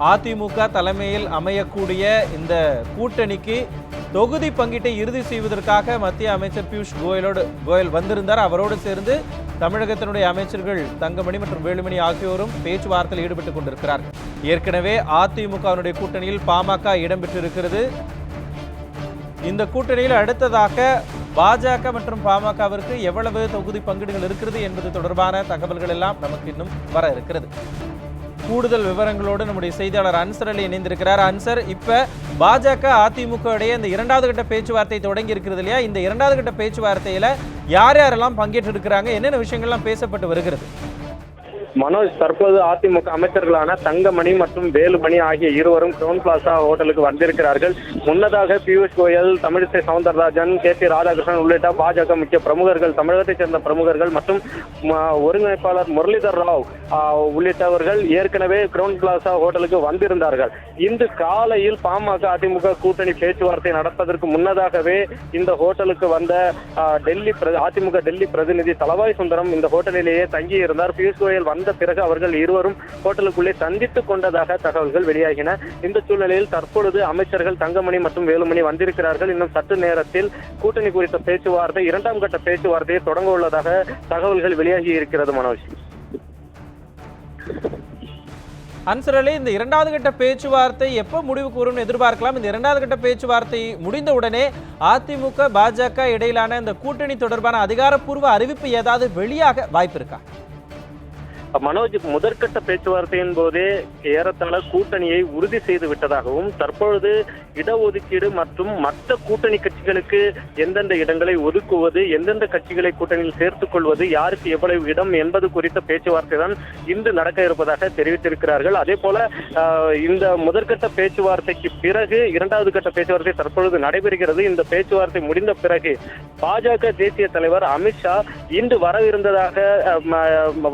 அதிமுக தலைமையில் அமையக்கூடிய இந்த கூட்டணிக்கு தொகுதி பங்கீட்டை இறுதி செய்வதற்காக மத்திய அமைச்சர் பியூஷ் கோயலோடு கோயல் வந்திருந்தார். அவரோடு சேர்ந்து தமிழகத்தினுடைய அமைச்சர்கள் தங்கமணி மற்றும் வேலுமணி ஆகியோரும் பேச்சுவார்த்தையில் ஈடுபட்டுக் கொண்டிருக்கிறார். ஏற்கனவே அதிமுகவினுடைய கூட்டணியில் பாமக இடம்பெற்றிருக்கிறது இந்த கூட்டணியில் அடுத்ததாக பாஜக மற்றும் பாமகவிற்கு எவ்வளவு தொகுதி பங்கீடுகள் இருக்கிறது என்பது தொடர்பான தகவல்கள் எல்லாம் நமக்கு இன்னும் வர இருக்கிறது. கூடுதல் விவரங்களோடு நம்முடைய செய்தியாளர் அன்சர் அலி இணைந்திருக்கிறார். அன்சர் இப்ப பாஜக அதிமுக இடையே இந்த இரண்டாவது கட்ட பேச்சுவார்த்தை தொடங்கி இருக்கிறது இல்லையா? இந்த இரண்டாவது கட்ட பேச்சுவார்த்தையில யார் யாரெல்லாம் பங்கேற்று இருக்கிறாங்க என்னென்ன விஷயங்கள்லாம் பேசப்பட்டு வருகிறது? மனோஜ் தற்போது அதிமுக அமைச்சர்களான தங்கமணி மற்றும் வேலுமணி ஆகிய இருவரும் கிரவுன் பிளாசா ஹோட்டலுக்கு வந்திருக்கிறார்கள். முன்னதாக பியூஷ் கோயல் தமிழிசை சவுந்தரராஜன் கே பி ராதாகிருஷ்ணன் உள்ளிட்ட பாஜக முக்கிய பிரமுகர்கள் தமிழகத்தைச் சேர்ந்த பிரமுகர்கள் மற்றும் ஒருங்கிணைப்பாளர் முரளிதர் ராவ் உள்ளிட்டவர்கள் ஏற்கனவே கிரவுன் பிளாசா ஹோட்டலுக்கு வந்திருந்தார்கள். இன்று காலையில் பாமக அதிமுக கூட்டணி பேச்சுவார்த்தை நடப்பதற்கு முன்னதாகவே இந்த ஹோட்டலுக்கு வந்த டெல்லி பிர- அதிமுக டெல்லி பிரதிநிதி தலவாய் சுந்தரம் இந்த ஹோட்டலிலேயே தங்கியிருந்தார். பியூஷ் கோயல் வந்த வந்த பிறகு அவர்கள் இருவரும் ஹோட்டலுக்குள்ளே சந்தித்துக் கொண்டதாக தகவல்கள் வெளியாகின. இந்த சூழ்நிலையில் தற்பொழுது அமைச்சர்கள் தங்கமணி மற்றும் வேலுமணி வந்திருக்கிறார்கள். இன்னும் சற்று நேரத்தில் கூட்டணி குறித்த பேச்சுவார்த்தை இரண்டாம் கட்ட பேச்சுவார்த்தையை தொடங்க உள்ளதாக தகவல்கள் வெளியாகி இருக்கிறது மனோஜ். அன்சர் இந்த இரண்டாவது கட்ட பேச்சுவார்த்தை எப்போ முடிவுக்கு வரும்னு எதிர்பார்க்கலாம். இந்த இரண்டாவது கட்ட பேச்சுவார்த்தை முடிந்தவுடனே அதிமுக பாஜக இடையிலான இந்த கூட்டணி தொடர்பான அதிகாரப்பூர்வ அறிவிப்பு ஏதாவது வெளியாக வாய்ப்பு இருக்கா? மனோஜ் முதற்கட்ட பேச்சுவார்த்தையின் போதே ஏறத்தாழ கூட்டணியை உறுதி செய்து விட்டதாகவும் தற்பொழுது இடஒதுக்கீடு மற்றும் மற்ற கூட்டணி கட்சிகளுக்கு எந்தெந்த இடங்களை ஒதுக்குவது எந்தெந்த கட்சிகளை கூட்டணியில் சேர்த்துக் கொள்வது யாருக்கு எவ்வளவு இடம் என்பது குறித்த பேச்சுவார்த்தை தான் இன்று நடக்க இருப்பதாக தெரிவித்திருக்கிறார்கள். அதே போல இந்த முதற்கட்ட பேச்சுவார்த்தைக்கு பிறகு இரண்டாவது கட்ட பேச்சுவார்த்தை தற்பொழுது நடைபெறுகிறது. இந்த பேச்சுவார்த்தை முடிந்த பிறகு பாஜக தேசிய தலைவர் அமித்ஷா இன்று வரவிருந்ததாக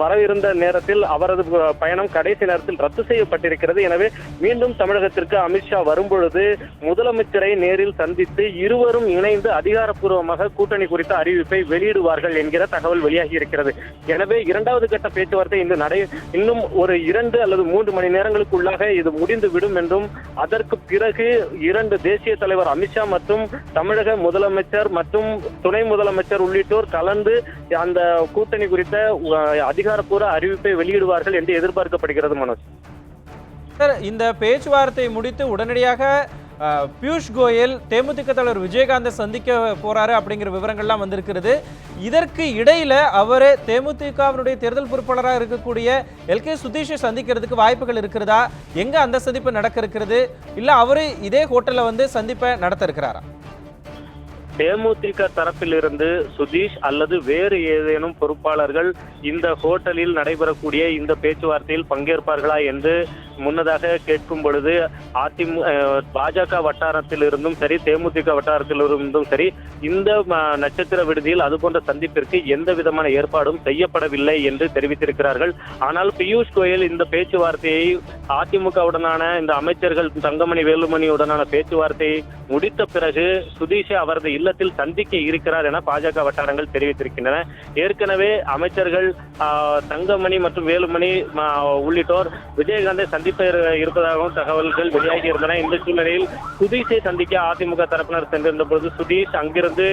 வரவிருந்த நேரத்தில் அவரது பயணம் கடைசி நேரத்தில் ரத்து செய்யப்பட்டிருக்கிறது. எனவே மீண்டும் தமிழகத்திற்கு அமித்ஷா வரும்பொழுது முதலமைச்சரை நேரில் சந்தித்து இருவரும் இணைந்து அதிகாரப்பூர்வமாக கூட்டணி குறித்த அறிவிப்பை வெளியிடுவார்கள் என்கிற தகவல் வெளியாகி இருக்கிறது. எனவே இரண்டாவது கட்ட பேச்சுவார்த்தை இன்று நடை இன்னும் ஒரு இரண்டு அல்லது மூன்று மணி நேரங்களுக்குள்ளாக இது முடிந்து விடும் என்றும் அதற்கு பிறகு இரண்டு தேசிய தலைவர் அமித்ஷா மற்றும் தமிழக முதலமைச்சர் மற்றும் துணை முதலமைச்சர் உள்ளிட்டோர் கலந்து அந்த கூட்டணி குறித்த அதிகாரப்பூர்வ அறிவிப்பை வெளியிடுவார்கள் என்று எதிர்பார்க்கப்படுகிறது மனோஜ். சார் இந்த பேச்சுவார்த்தை முடித்து உடனடியாக பியூஷ் கோயல் தேமுதிக தலைவர் விஜயகாந்தை சந்திக்க போறாரு அப்படிங்கிற விவரங்கள்லாம் வந்திருக்கிறது. இதற்கு இடையில அவர் தேமுதிகவினுடைய தேர்தல் பொறுப்பாளராக இருக்கக்கூடிய எல். கே. சுதீஷை சந்திக்கிறதுக்கு வாய்ப்புகள் இருக்கிறதா? எங்க அந்த சந்திப்பு நடக்க இருக்கிறது? இல்ல அவரு இதே ஹோட்டல்ல வந்து சந்திப்பை நடத்த இருக்கிறாரா? தேமுதிக தரப்பிலிருந்து சுதீஷ் அல்லது வேறு ஏதேனும் பொறுப்பாளர்கள் இந்த ஹோட்டலில் நடைபெறக்கூடிய இந்த பேச்சுவார்த்தையில் பங்கேற்பார்களா என்று முன்னதாக கேட்கும் பொழுது அதிமுக பாஜக வட்டாரத்தில் இருந்தும் சரி தேமுதிக வட்டாரத்தில் இருந்தும் சரி இந்த நட்சத்திர விடுதியில் அது போன்ற சந்திப்பிற்கு எந்த விதமான ஏற்பாடும் செய்யப்படவில்லை என்று தெரிவித்திருக்கிறார்கள். ஆனால் பியூஷ் கோயல் இந்த பேச்சுவார்த்தையை அதிமுகவுடனான இந்த அமைச்சர்கள் தங்கமணி வேலுமணியுடனான பேச்சுவார்த்தையை முடித்த பிறகு சுதீஷை அவரது இல்லத்தில் சந்திக்க இருக்கிறார் என பாஜக வட்டாரங்கள் தெரிவித்திருக்கின்றன. ஏற்கனவே அமைச்சர்கள் ஆஹ், தங்கமணி மற்றும் வேலுமணி உள்ளிட்டோர் விஜயகாந்தை சந்திப்பு இருப்பதாகவும் தகவல்கள் வெளியாகி இருந்தன. இந்த சூழ்நிலையில் சுதீஷை சந்திக்க அதிமுக தரப்பினர் சென்றிருந்த பொழுது சுதீஷ் அங்கிருந்து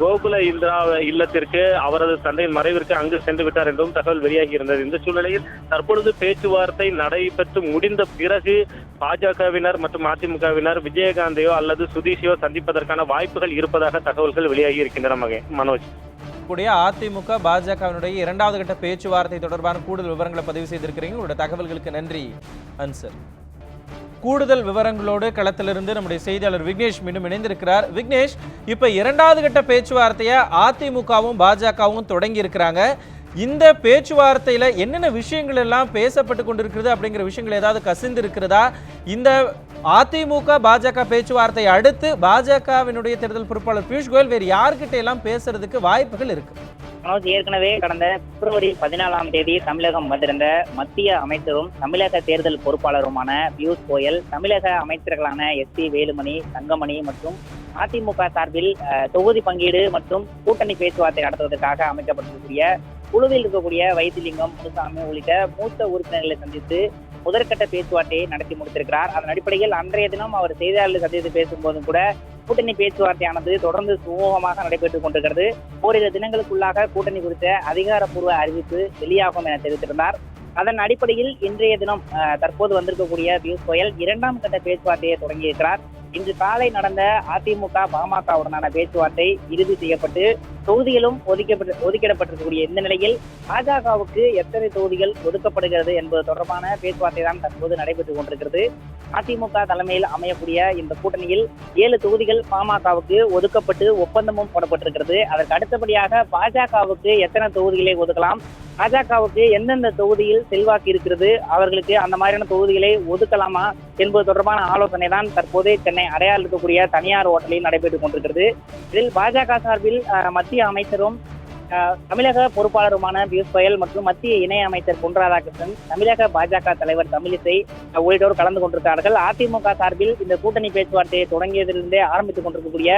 கோகுல இந்திரா இல்லத்திற்கு அவரது தந்தையின் மறைவிற்கு அங்கு சென்று விட்டார் என்றும் தகவல் வெளியாகி இருந்தது. இந்த சூழ்நிலையில் தற்பொழுது பேச்சுவார்த்தை நடைபெற்று முடிந்த பிறகு பாஜகவினர் மற்றும் அதிமுகவினர் விஜயகாந்தையோ அல்லது சுதீஷையோ சந்திப்பதற்கான வாய்ப்புகள் இருப்பதாக தகவல்கள் வெளியாகி இருக்கின்றன மகே மனோஜ். கூடிய அதிமுக பாஜகவினுடைய இரண்டாவது கட்ட பேச்சுவார்த்தை தொடர்பான கூடுதல் விவரங்களை பதிவு செய்திருக்கிறீங்க உங்களுடைய தகவல்களுக்கு நன்றி. அன்சர். கூடுதல் விவரங்களோடு களத்திலிருந்து நம்முடைய செய்தியாளர் விக்னேஷ் மீண்டும் இணைந்திருக்கிறார். விக்னேஷ் இப்ப இரண்டாவது கட்ட பேச்சுவார்த்தையை அதிமுகவும் பாஜகவும் தொடங்கி இருக்கிறாங்க இந்த பேச்சுவார்த்தையில என்னென்ன விஷயங்கள் எல்லாம் பேசப்பட்டு கொண்டிருக்கிறது அப்படிங்கிற விஷயங்கள் ஏதாவது கசிந்து இருக்கிறதா இந்த அதிமுக பாஜக பேச்சுவார்த்தை அடுத்து பாஜகவினுடைய தேர்தல் பொறுப்பாளர் பியூஷ் கோயல் வேறு யார்கிட்ட எல்லாம் பேசுறதுக்கு வாய்ப்புகள் இருக்கு? அதாவது ஏற்கனவே கடந்த பிப்ரவரி பதினாலாம் தேதி தமிழகம் வந்திருந்த மத்திய அமைச்சரும் தமிழக தேர்தல் பொறுப்பாளருமான பியூஷ் கோயல் தமிழக அமைச்சர்களான எஸ் பி வேலுமணி தங்கமணி மற்றும் அதிமுக சார்பில் தொகுதி பங்கீடு மற்றும் கூட்டணி பேச்சுவார்த்தை நடத்துவதற்காக அமைக்கப்பட்டிருக்கக்கூடிய குழுவில் இருக்கக்கூடிய வைத்திலிங்கம் முனுசாமி உள்ளிட்ட மூத்த உறுப்பினர்களை சந்தித்து முதற்கட்ட பேச்சுவார்த்தையை நடத்தி முடித்திருக்கிறார். அதன் அடிப்படையில் அன்றைய தினம் அவர் செய்தியாளர்கள் சந்தித்து பேசும்போதும் கூட கூட்டணி பேச்சுவார்த்தையானது தொடர்ந்து சுமூகமாக நடைபெற்றுக் கொண்டிருக்கிறது. ஓரிரு தினங்களுக்குள்ளாக கூட்டணி குறித்த அதிகாரப்பூர்வ அறிவிப்பு வெளியாகும் என தெரிவித்திருந்தார். அதன் அடிப்படையில் இன்றைய தினம் தற்போது வந்திருக்கக்கூடிய பியூஷ் கோயல் இரண்டாம் கட்ட பேச்சுவார்த்தையை தொடங்கியிருக்கிறார். இன்று காலை நடந்த அதிமுக பாமகவுடனான பேச்சுவார்த்தை இறுதி செய்யப்பட்டு தொகுதிகளும் ஒதுக்கப்பட்டு ஒதுக்கிடப்பட்டிருக்கக்கூடிய இந்த நிலையில் பாஜகவுக்கு எத்தனை தொகுதிகள் ஒதுக்கப்படுகிறது என்பது தொடர்பான பேச்சுவார்த்தை தான் தற்போது நடைபெற்றுக் கொண்டிருக்கிறது. அதிமுக தலைமையில் அமையக்கூடிய இந்த கூட்டணியில் ஏழு தொகுதிகள் பாமகவுக்கு ஒதுக்கப்பட்டு ஒப்பந்தமும் போடப்பட்டிருக்கிறது. அதற்கு அடுத்தபடியாக பாஜகவுக்கு எத்தனை தொகுதிகளை ஒதுக்கலாம்? பாஜகவுக்கு எந்தெந்த தொகுதியில் செல்வாக்கு இருக்கிறது அவர்களுக்கு அந்த மாதிரியான தொகுதிகளை ஒதுக்கலாமா என்பது தொடர்பான ஆலோசனை தான் தற்போது சென்னை அடையாறு இருக்கக்கூடிய தனியார் ஓட்டலில் நடைபெற்றுக் கொண்டிருக்கிறது. இதில் பாஜக சார்பில் அஹ், மத்திய அமைச்சரும் தமிழக பொறுப்பாளருமான பியூஷ் கோயல் மற்றும் மத்திய இணை அமைச்சர் பொன் ராதாகிருஷ்ணன் தமிழக பாஜக தலைவர் தமிழிசை உள்ளிட்டோர் கலந்து கொண்டிருக்கிறார்கள். அதிமுக சார்பில் இந்த கூட்டணி பேச்சுவார்த்தையை தொடங்கியதிலிருந்தே ஆரம்பித்துக் கொண்டிருக்கக்கூடிய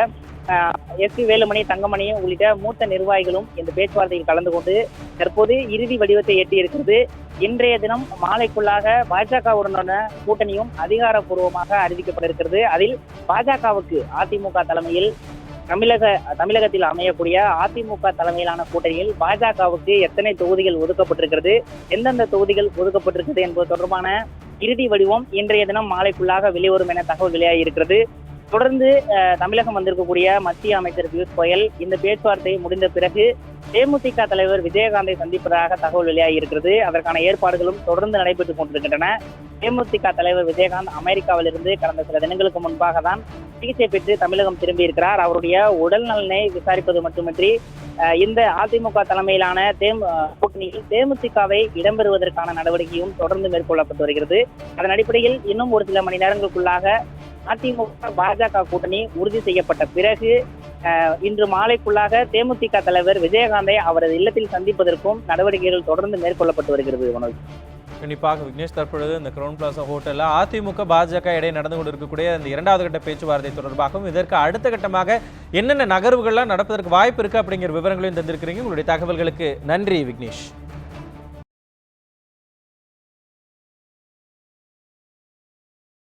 எஸ் பி வேலுமணி தங்கமணி உள்ளிட்ட மூத்த நிர்வாகிகளும் இந்த பேச்சுவார்த்தையில் கலந்து கொண்டு தற்போது இறுதி வடிவத்தை எட்டியிருக்கிறது. இன்றைய தினம் மாலைக்குள்ளாக பாஜகவுடனான கூட்டணியும் அதிகாரப்பூர்வமாக அறிவிக்கப்பட இருக்கிறது அதில் பாஜகவுக்கு அதிமுக தலைமையில் தமிழக தமிழகத்தில் அமையக்கூடிய அதிமுக தலைமையிலான கூட்டணியில் பாஜகவுக்கு எத்தனை தொகுதிகள் ஒதுக்கப்பட்டிருக்கிறது எந்தெந்த தொகுதிகள் ஒதுக்கப்பட்டிருக்கிறது என்பது தொடர்பான இறுதி வடிவம் இன்றைய தினம் மாலைக்குள்ளாக வெளிவரும் என தகவல் வெளியாகி இருக்கிறது தொடர்ந்து தமிழகம் வந்திருக்கக்கூடிய மத்திய அமைச்சர் பியூஷ் கோயல் இந்த பேச்சுவார்த்தை முடிந்த பிறகு தேமுதிக தலைவர் விஜயகாந்தை சந்திப்பதாக தகவல் வெளியாகி இருக்கிறது அதற்கான ஏற்பாடுகளும் தொடர்ந்து நடைபெற்றுக் கொண்டிருக்கின்றன. தேமுதிக தலைவர் விஜயகாந்த் அமெரிக்காவிலிருந்து கடந்த சில தினங்களுக்கு முன்பாக தான் சிகிச்சை பெற்று தமிழகம் திரும்பியிருக்கிறார். அவருடைய உடல் நலனை விசாரிப்பது மட்டுமின்றி இந்த அதிமுக தலைமையிலான தேம் கூட்டணியில் தேமுதிகவை இடம்பெறுவதற்கான நடவடிக்கையும் தொடர்ந்து மேற்கொள்ளப்பட்டு வருகிறது. அதன் அடிப்படையில் இன்னும் ஒரு சில மணி நேரங்களுக்குள்ளாக அதிமுக பாஜக கூட்டணி உறுதி செய்யப்பட்ட பிறகு இன்று மாலைக்குள்ளாக தேமுதிக தலைவர் விஜயகாந்தை அவரது இல்லத்தில் சந்திப்பதற்கும் நடவடிக்கைகள் தொடர்ந்து மேற்கொள்ளப்பட்டு வருகிறது மனோஜ் கண்டிப்பாக விக்னேஷ் தற்பொழுது இந்த கிரவுன் பிளாசா ஹோட்டலில் அதிமுக பாஜக இடையே நடந்து கொண்டிருக்கக்கூடிய இந்த இரண்டாவது கட்ட பேச்சுவார்த்தை தொடர்பாகவும் இதற்கு அடுத்த கட்டமாக என்னென்ன நகர்வுகள்லாம் நடப்பதற்கு வாய்ப்பு இருக்குது அப்படிங்கிற விவரங்களையும் தந்திருக்கிறீங்க. உங்களுடைய தகவல்களுக்கு நன்றி விக்னேஷ்.